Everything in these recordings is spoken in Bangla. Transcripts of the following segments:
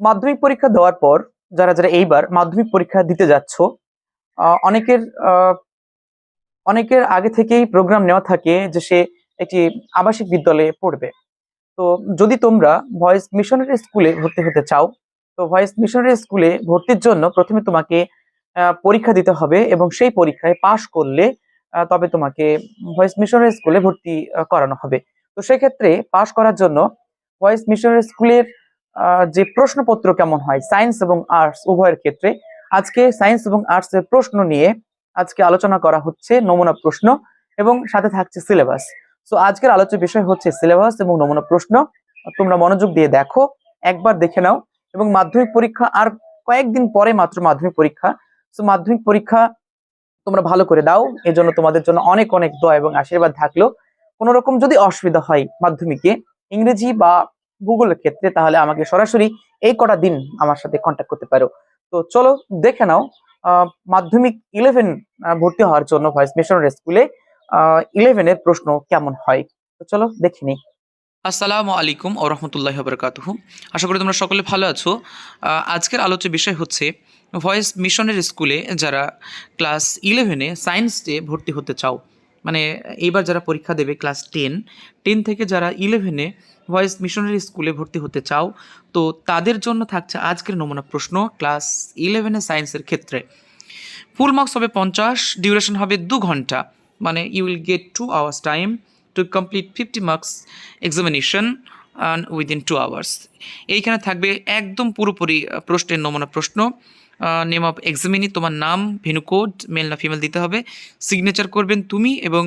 মাধ্যমিক পরীক্ষা দেওয়ার পর যারা যারা এইবার মাধ্যমিক পরীক্ষা দিতে যাচ্ছ অনেকের অনেকের আগে থেকেই প্রোগ্রাম নেওয়া থাকে যে সে একটি আবাসিক বিদ্যালয়ে পড়বে। তো যদি তোমরা ভয়েস মিশনারি স্কুলে ভর্তি হতে চাও, তো ভয়েস মিশনারি স্কুলে ভর্তির জন্য প্রথমে তোমাকে পরীক্ষা দিতে হবে এবং সেই পরীক্ষায় পাশ করলে তবে তোমাকে ভয়েস মিশনারি স্কুলে ভর্তি করানো হবে। তো সেক্ষেত্রে পাশ করার জন্য ভয়েস মিশনারি স্কুলের যে প্রশ্নপত্র কেমন হয় সায়েন্স এবং আর্টস উভয়ের ক্ষেত্রে, আজকে সায়েন্স এবং আর্টস এর প্রশ্ন নিয়ে আজকে আলোচনা করা হচ্ছে নমুনা প্রশ্ন এবং সাথে থাকছে সিলেবাস সো আজকের আলোচ্য বিষয় হচ্ছে সিলেবাস এবং নমুনা প্রশ্ন। তোমরা মনোযোগ দিয়ে দেখো, একবার দেখে নাও এবং মাধ্যমিক পরীক্ষা আর কয়েকদিন পরে মাত্র মাধ্যমিক পরীক্ষা। সো মাধ্যমিক পরীক্ষা তোমরা ভালো করে দাও, এজন্য তোমাদের জন্য অনেক অনেক দোয়া এবং আশীর্বাদ থাকল। কোনো রকম যদি অসুবিধা হয় মাধ্যমিকে, ইংরেজি বা ভূগোলের ক্ষেত্রে, তাহলে আমাকে সরাসরি এই কটা দিন আমার সাথে কন্ট্যাক্ট করতে পারো। তো চলো দেখে নাও মাধ্যমিক ইলেভেন ভর্তি হওয়ার জন্য ভয়েস মিশনারি স্কুলে ইলেভেনের প্রশ্ন কেমন হয়? তো চলো দেখে নিই। আসসালামু আলাইকুম ও রহমতুল্লাহ বরকাতুহু। আশা করি তোমরা সকলে ভালো আছো। আজকের আলোচ্য বিষয় হচ্ছে ভয়েস মিশনের স্কুলে যারা ক্লাস ইলেভেনে সায়েন্স ডে ভর্তি হতে চাও মানে এইবার যারা পরীক্ষা দেবে ক্লাস টেন টেন থেকে যারা ইলেভেনে ভয়েস মিশনারি স্কুলে ভর্তি হতে চাও, তো তাদের জন্য থাকছে আজকের নমুনা প্রশ্ন ক্লাস ইলেভেনে সায়েন্সের ক্ষেত্রে। ফুল মার্কস হবে পঞ্চাশ ডিউরেশন হবে দু ঘণ্টা মানে you will get two hours time to complete fifty marks examination within two hours এইখানে থাকবে একদম পুরোপুরি প্রশ্নের নমুনা প্রশ্ন নেম অফ এক্সামিনি তোমার নাম ভেনু কোড মেল না ফিমেল দিতে হবে সিগনেচার করবেন তুমি এবং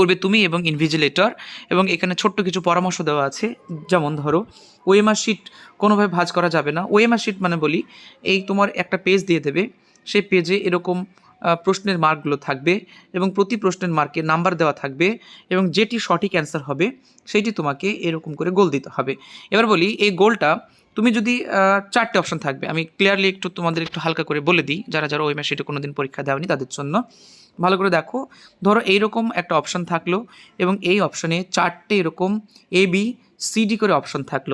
করবে তুমি এবং ইনভিজিলেটর এবং এখানে ছোট্ট কিছু পরামর্শ দেওয়া আছে। যেমন ধরো, ওএমআর শিট কোনোভাবে ভাঁজ করা যাবে না। ওএমআর শিট মানে বলি, এই তোমার একটা পেজ দিয়ে দেবে। সেই পেজে এরকম প্রশ্নের মার্কগুলো থাকবে এবং প্রতি প্রশ্নের মার্কে নাম্বার দেওয়া থাকবে এবং যেটি সঠিক অ্যান্সার হবে সেইটি তোমাকে এরকম করে গোল দিতে হবে। এবার বলি, এই গোলটা তুমি যদি চারটে অপশন থাকবে, আমি ক্লিয়ারলি একটু তোমাদের একটু হালকা করে বলে দিই, যারা যারা ওই মাসে কোনোদিন পরীক্ষা দেওয়ানি তাদের জন্য। ভালো করে দেখো, ধরো এইরকম একটা অপশন থাকল এবং এই অপশনে চারটে এরকম এ বি সি ডি করে অপশন থাকল।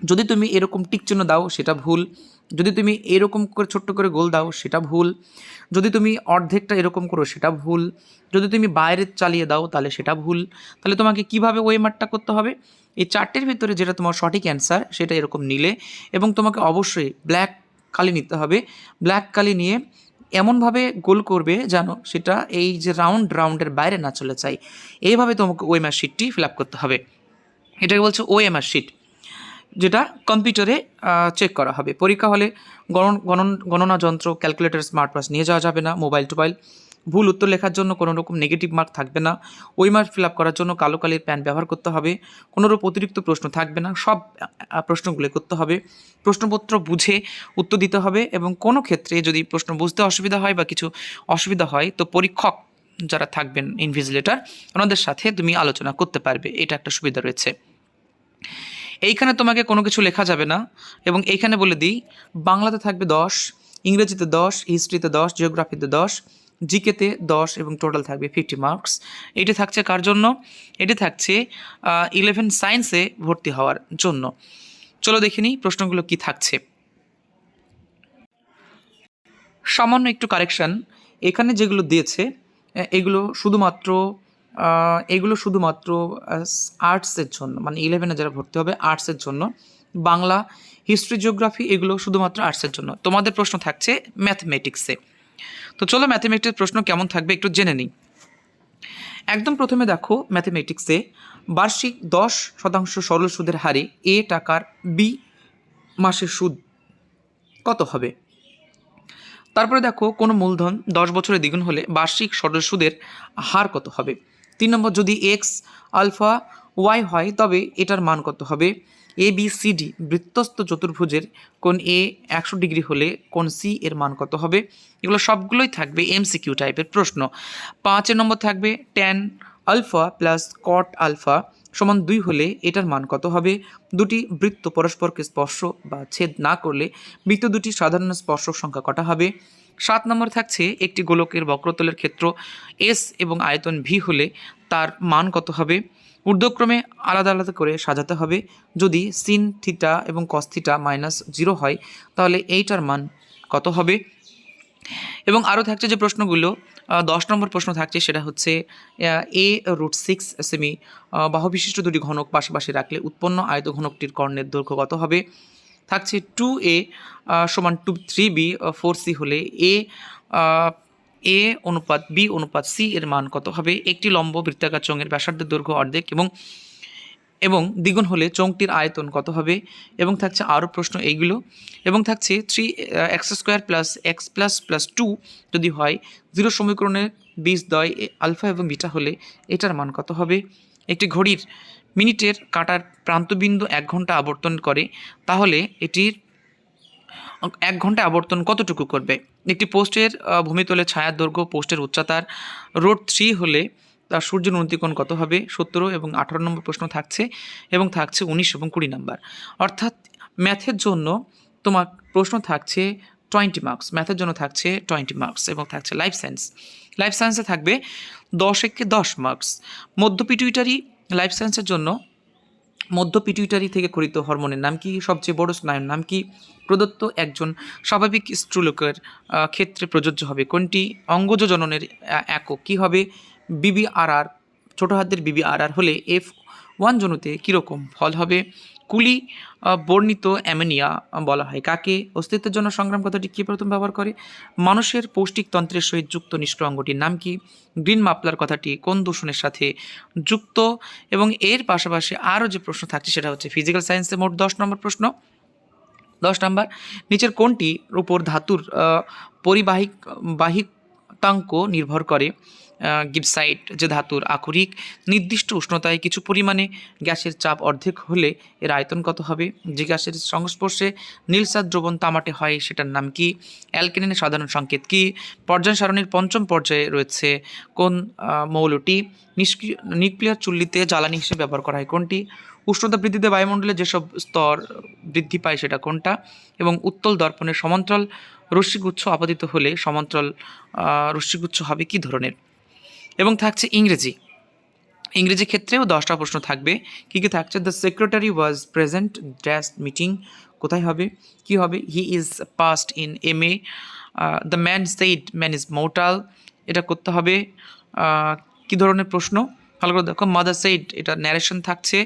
যদি তুমি এরকম টিক চিহ্ন দাও, সেটা ভুল। যদি তুমি এরকম করে ছোট্ট করে গোল দাও, সেটা ভুল। যদি তুমি অর্ধেকটা এরকম করো, সেটা ভুল। যদি তুমি বাইরে চালিয়ে দাও, তাহলে সেটা ভুল। তাহলে তোমাকে কীভাবে ওই মার্কটা করতে হবে? এই চারটের ভিতরে যেটা তোমার সঠিক অ্যান্সার সেটা এরকম নিলে এবং তোমাকে অবশ্যই ব্ল্যাক কালি নিতে হবে। ব্ল্যাক কালি নিয়ে এমনভাবে গোল করবে যেন সেটা এই যে রাউন্ড রাউন্ডের বাইরে না চলে চাই এইভাবে তোমাকে ওএমআর শিটটি ফিল আপ করতে হবে। এটাকে বলছে ওএমআর শিট যেটা কম্পিউটারে চেক করা হবে। পরীক্ষা হলে গণন গণন গণনা যন্ত্র ক্যালকুলেটর স্মার্ট ওয়াচ নিয়ে যাওয়া যাবে না মোবাইল টোবাইল ভুল উত্তর লেখার জন্য কোনো রকম নেগেটিভ মার্ক থাকবে না। ওই মার্ক ফিল আপ করার জন্য কালো কালির প্যান ব্যবহার করতে হবে। কোনো রূপ অতিরিক্ত প্রশ্ন থাকবে না। সব প্রশ্নগুলো করতে হবে। প্রশ্নপত্র বুঝে উত্তর দিতে হবে এবং কোনো ক্ষেত্রে যদি প্রশ্ন বুঝতে অসুবিধা হয় বা কিছু অসুবিধা হয়, তো পরীক্ষক যারা থাকবেন ইনভিজিলেটর ওনাদের সাথে তুমি আলোচনা করতে পারবে। এটা একটা সুবিধা রয়েছে। এইখানে তোমাকে কোনো কিছু লেখা যাবে না এবং এইখানে বলে দিই, বাংলাতে থাকবে দশ, ইংরেজিতে দশ হিস্ট্রিতে দশ জিওগ্রাফিতে দশ জিকেতে দশ এবং টোটাল থাকবে ফিফটি মার্কস। এটি থাকছে কার জন্য? এটি থাকছে ইলেভেন সায়েন্সে ভর্তি হওয়ার জন্য। চলো দেখে নিই প্রশ্নগুলো কি থাকছে। সামান্য একটু কারেকশন। এখানে যেগুলো দিয়েছে এগুলো শুধুমাত্র এগুলো শুধুমাত্র আর্টসের জন্য মানে ইলেভেনে যারা ভর্তি হবে আর্টসের জন্য। বাংলা হিস্ট্রি জিওগ্রাফি এগুলো শুধুমাত্র আর্টসের জন্য। তোমাদের প্রশ্ন থাকছে ম্যাথমেটিক্সে তো চলো ম্যাথমেটিক্সের প্রশ্ন কেমন থাকবে একটু জেনে নিই। একদম প্রথমে দেখো ম্যাথমেটিক্সে বার্ষিক দশ শতাংশ সরল সুদের হারে এ টাকার বি মাসের সুদ কত হবে? তারপরে দেখো কোনো মূলধন দশ বছরে দ্বিগুণ হলে বার্ষিক সরল সুদের হার কত হবে? তিন নম্বর যদি এক্স আলফা ওয়াই হয় তবে এটার মান কত হবে? এ বি সি ডি বৃত্তস্ত চতুর্ভুজের কোন এ একশো ডিগ্রি হলে কোন সি এর মান কত হবে? এগুলো সবগুলোই থাকবে এমসিকিউ টাইপের প্রশ্ন। পাঁচের নম্বর থাকবে tan alpha plus cot alpha সমান দুই হলে এটার মান কত হবে? দুটি বৃত্ত পরস্পরকে স্পর্শ বা ছেদ না করলে বৃত্ত দুটি সাধারণ স্পর্শক সংখ্যা কটা হবে? সাত নম্বর থাকছে একটি গোলকের বক্রতলের ক্ষেত্র এস এবং আয়তন ভি হলে তার মান কত হবে? ঊর্ধ্বক্রমে আলাদা আলাদা করে সাজাতে হবে। যদি সিন থিটা এবং কস থিটা মাইনাস জিরো হয়, তাহলে এইটার মান কত হবে? এবং আরও থাকছে যে প্রশ্নগুলো দশ নম্বর প্রশ্ন থাকছে, সেটা হচ্ছে এ রুট সিক্স সেমি বাহুবিশিষ্ট দুটি ঘনক পাশাপাশি রাখলে উৎপন্ন আয়ত ঘনকটির কর্ণের দৈর্ঘ্য কত হবে? থাকছে টু এ সমান two three b four c হলে এ এ অনুপাত, বি অনুপাত, সি এর মান কত হবে? একটি লম্ব বৃত্তাকার চোঙের ব্যাসার্ধের দৈর্ঘ্য অর্ধেক এবং এবং দ্বিগুণ হলে চোঙটির আয়তন কত হবে? এবং থাকছে আরও প্রশ্ন এইগুলো। এবং থাকছে three x square plus x plus plus two যদি হয় জিরো সমীকরণের বীজ দয় আলফা এবং বিটা হলে এটার মান কত হবে? একটি ঘড়ির মিনিটের কাটার প্রান্তবিন্দু এক ঘণ্টা আবর্তন করে, তাহলে এটির এক ঘণ্টা আবর্তন কতটুকু করবে? একটি পোস্টের ভূমিতলে ছায়ার দৈর্ঘ্য, পোস্টের উচ্চতার রোড থ্রি হলে তার সূর্যের উন্নতিকোণ কত হবে? সতেরো এবং আঠারো নম্বর প্রশ্ন থাকছে এবং থাকছে উনিশ এবং কুড়ি নম্বর। অর্থাৎ ম্যাথের জন্য তোমার প্রশ্ন থাকছে টোয়েন্টি মার্কস। ম্যাথের জন্য থাকছে টোয়েন্টি মার্কস এবং থাকছে লাইফ সায়েন্স। লাইফ সায়েন্সে থাকবে দশ একে দশ মার্কস। মধ্য পিটুইটারি লাইফ সায়েন্সের জন্য মধ্য পিটুইটারি থেকে খরিত হরমোনের নাম কি সবচেয়ে বড় স্নায়ুর নাম কি? প্রদত্ত একজন স্বাভাবিক স্ত্রুলোকের ক্ষেত্রে প্রযোজ্য হবে কোনটি? অঙ্গজ জননের একক কী হবে? বিবিআরআর আর আর ছোটো হাতের বিবি আর আর হলে এফ ওয়ান জনুতে কীরকম ফল হবে? কুলি বর্ণিত অ্যামোনিয়া বলা হয় কাকে অস্তিত্বের জন্য সংগ্রাম কথাটি কী প্রথম ব্যবহার করে মানুষের পৌষ্টিক তন্ত্রের সহিত যুক্ত নিষ্ক্রিয় অঙ্গটির নাম কি গ্রিন মাপলার কথাটি কোন দূষণের সাথে যুক্ত এবং এর পাশাপাশি আরও যে প্রশ্ন থাকছে সেটা হচ্ছে ফিজিক্যাল সায়েন্সে মোট দশ নম্বর প্রশ্ন দশ নম্বর নিচের কোনটির উপর ধাতুর পরিবাহিক বাহিকাঙ্ক নির্ভর করে গিপসাইট যে ধাতুর আকরিক নির্দিষ্ট উষ্ণতায় কিছু পরিমাণে গ্যাসের চাপ অর্ধেক হলে এর আয়তন কত হবে? যে গ্যাসের সংস্পর্শে নীলসাদ দ্রবণ তামাটে হয়, সেটার নাম কি? অ্যালকেনের সাধারণ সংকেত কি? পর্যায় সারণীর পঞ্চম পর্যায়ে রয়েছে কোন মৌলটি? নিষ্ক্রিয়, নিউক্লিয়ার চুল্লিতে জ্বালানি হিসেবে ব্যবহার করা হয় কোনটি? উষ্ণতা বৃদ্ধিতে বায়ুমণ্ডলে যেসব স্তর বৃদ্ধি পায়, সেটা কোনটা? এবং উত্তল দর্পণের সমান্তরাল রশ্মিগুচ্ছ আপাদিত হলে সমান্তরাল রশ্মিগুচ্ছ হবে কী ধরনের? এবং থাকছে ইংরেজি। ইংরেজি ক্ষেত্রেও দশটা প্রশ্ন থাকবে। কী কী থাকছে? The secretary was present dash meeting কোথায় হবে? কি হবে? He is passed in M A the man said man is mortal এটা করতে হবে। আহ, কি ধরনের প্রশ্ন? ভালো করে দেখো। মাদার সেইড এটা ন্যারেশন থাকছে।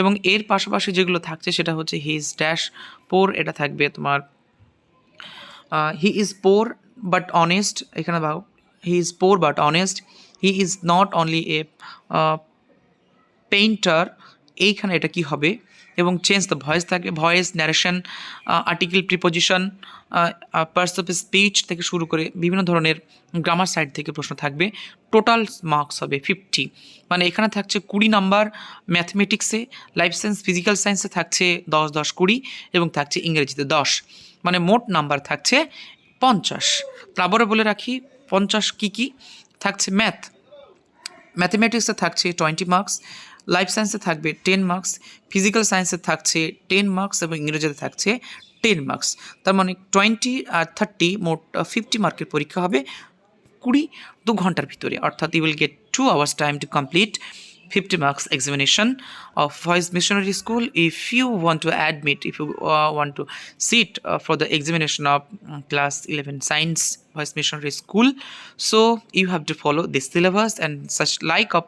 এবং এর পাশাপাশি যেগুলো থাকছে সেটা হচ্ছে হি ইজ ড্যাশ পোর এটা থাকবে তোমার he is poor but honest এখানে ভাও he is poor but honest he is not only a painter এইখানে এটা কি হবে? এবং চেঞ্জ দ্য ভয়েস থাকে voice narration article preposition parts of speech থেকে শুরু করে বিভিন্ন ধরনের গ্রামার সাইড থেকে প্রশ্ন থাকবে। টোটাল মার্কস হবে ফিফটি মানে এখানে থাকছে কুড়ি নাম্বার ম্যাথমেটিক্সে লাইফ সায়েন্স ফিজিক্যাল সায়েন্সে থাকছে দশ দশ, কুড়ি এবং থাকছে ইংরেজিতে দশ। মানে মোট নাম্বার থাকছে পঞ্চাশ। আবারও বলে রাখি, পঞ্চাশ কী কী? থাকছে ম্যাথ ম্যাথমেটিক্সে থাকছে টোয়েন্টি মার্কস লাইফ সায়েন্সে থাকবে টেন মার্কস ফিজিক্যাল সায়েন্সে থাকছে টেন মার্কস এবং ইংরেজিতে থাকছে টেন মার্কস তার মানে টোয়েন্টি আর থার্টি মোট ফিফটি মার্কের পরীক্ষা হবে কুড়ি দু ঘণ্টার ভিতরে। অর্থাৎ you will get two hours time to complete 50 marks examination of Voice Missionary School. If you want to admit, if you uh, want to sit uh, for the examination of mm, class 11 science Voice Missionary School, so you have to follow this syllabus and such like of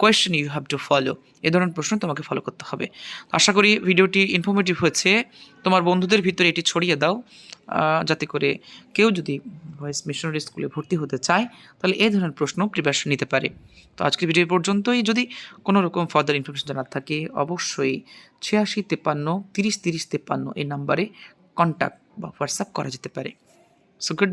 question you have to follow এ ধরনের প্রশ্ন তোমাকে ফলো করতে হবে। আশা করি ভিডিওটি ইনফরমেটিভ হয়েছে। তোমার বন্ধুদের ভিতরে এটি ছড়িয়ে দাও যাতে করে কেউ যদি ভয়েস মিশনারি স্কুলে ভর্তি হতে চায়, তাহলে এই ধরনের প্রশ্ন প্রিপারেশন নিতে পারে। তো আজকের ভিডিও পর্যন্তই। যদি কোনো রকম ফার্দার ইনফরমেশন জানার থাকে, অবশ্যই ছিয়াশি তেপান্ন, তিরিশ তিরিশ তেপান্ন এই নাম্বারে কন্ট্যাক্ট বা হোয়াটসঅ্যাপ করা যেতে পারে। So good